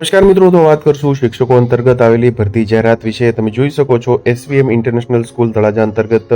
નમસ્કાર મિત્રો, તો વાત કરશું શિક્ષકો અંતર્ગત આવેલી ભરતી જાહેરાત વિશે. તમે જોઈ શકો છો, એસવીએમ ઇન્ટરનેશનલ સ્કૂલ તળાજા અંતર્ગત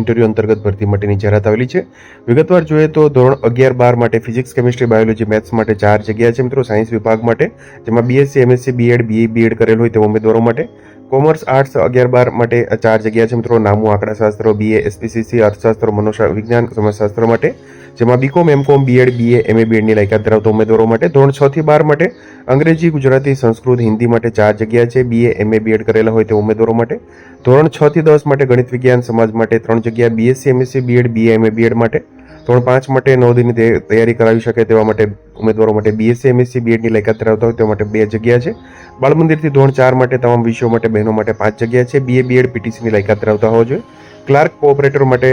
ઇન્ટરવ્યુ અંતર્ગત ભરતી માટેની જાહેરાત આવેલી છે. વિગતવાર જોઈએ તો ધોરણ અગિયાર બાર માટે ફિઝિક્સ, કેમિસ્ટ્રી, બાયોલોજી, મેથ્સ માટે ચાર જગ્યા છે મિત્રો. સાયન્સ વિભાગ માટે, જેમાં BSc MSc BEd BA BEd કરેલ હોય તેવા ઉમેદવારો માટે. કોમર્સ, આર્ટ્સ અગિયાર બાર માટે ચાર જગ્યા છે મિત્રો. નામું, આંકડાશાસ્ત્ર બીએ એસપીસીસી અર્થશાસ્ત્ર, મનોશા, વિજ્ઞાન, સમાજશાસ્ત્ર માટે. જેમાં BCom MCom BEd BA MA બીએડની લાયકાત ધરાવતા ઉમેદવારો માટે ધોરણ છ થી બાર માટે અંગ્રેજી, ગુજરાતી, સંસ્કૃત, હિન્દી માટે ચાર જગ્યા છે. બીએ એમએ બીએડ કરેલા હોય તે ઉમેદવારો માટે ધોરણ છ થી દસ માટે ગણિત, વિજ્ઞાન, સમાજ માટે ત્રણ જગ્યા BSc MSc BEd BA MA BEd માટે ધોરણ પાંચ માટે નવદીની તૈયારી કરાવી શકે તેવા માટે ઉમેદવારો માટે બીએસસી એમએસસી બીએડની લાયકાત ધરાવતા હોય તે માટે બે જગ્યા છે. બાળમંદિરથી ધોરણ ચાર માટે તમામ વિષયો માટે બહેનો માટે પાંચ જગ્યા છે. બીએ બીએડ પીટીસીની લાયકાત ધરાવતા હોવા જોઈએ. ક્લાર્ક કોઓપરેટર માટે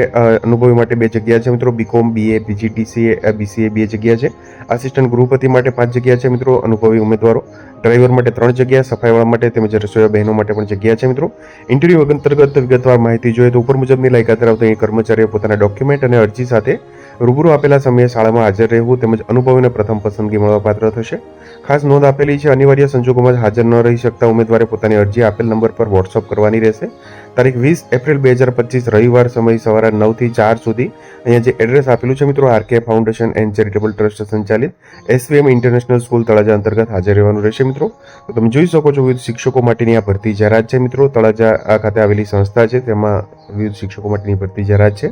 અનુભવી માટે બે જગ્યા છે મિત્રો. બીકોમ બીએ પીજીટીસીએ બીસીએ બે જગ્યા છે. આસિસ્ટન્ટ ગૃહપતિ માટે પાંચ જગ્યા છે મિત્રો, અનુભવી ઉમેદવારો. ડ્રાઈવર માટે ત્રણ જગ્યા, સફાઈવાળા માટે તેમજ રસોઈયા બહેનો માટે પણ જગ્યા છે મિત્રો. ઇન્ટરવ્યૂ અંતર્ગત વિગતવાર માહિતી જોઈએ તો ઉપર મુજબની લાયકાત ધરાવતા અહીં કર્મચારીઓ પોતાના ડોક્યુમેન્ટ અને અરજી સાથે રૂબરૂ આપેલા સમયે શાળામાં હાજર રહેવું તેમજ અનુભવીને પ્રથમ પસંદગી મળવાપાત્ર થશે. ખાસ નોંધ આપેલી છે, અનિવાર્ય સંજોગોમાં જ હાજર ન રહી શકતા ઉમેદવારે પોતાની અરજી આપેલ નંબર પર વોટ્સઅપ કરવાની રહેશે. તારીખ વીસ એપ્રિલ બે હજાર પચીસ, રવિવાર સમય સવારે નવથી ચાર સુધી. અહીંયા જે એડ્રેસ આપેલું છે મિત્રો RK foundation and charitable trust સંચાલિત એસવીએમ ઇન્ટરનેશનલ સ્કૂલ તળાજા અંતર્ગત હાજર રહેવાનું રહેશે મિત્રો. તો તમે જોઈ શકો છો વિવિધ શિક્ષકો માટેની આ ભરતી જાહેરાત છે મિત્રો. તળાજા આ ખાતે આવેલી સંસ્થા છે, તેમાં વિવિધ શિક્ષકો માટેની ભરતી જાહેરાત છે.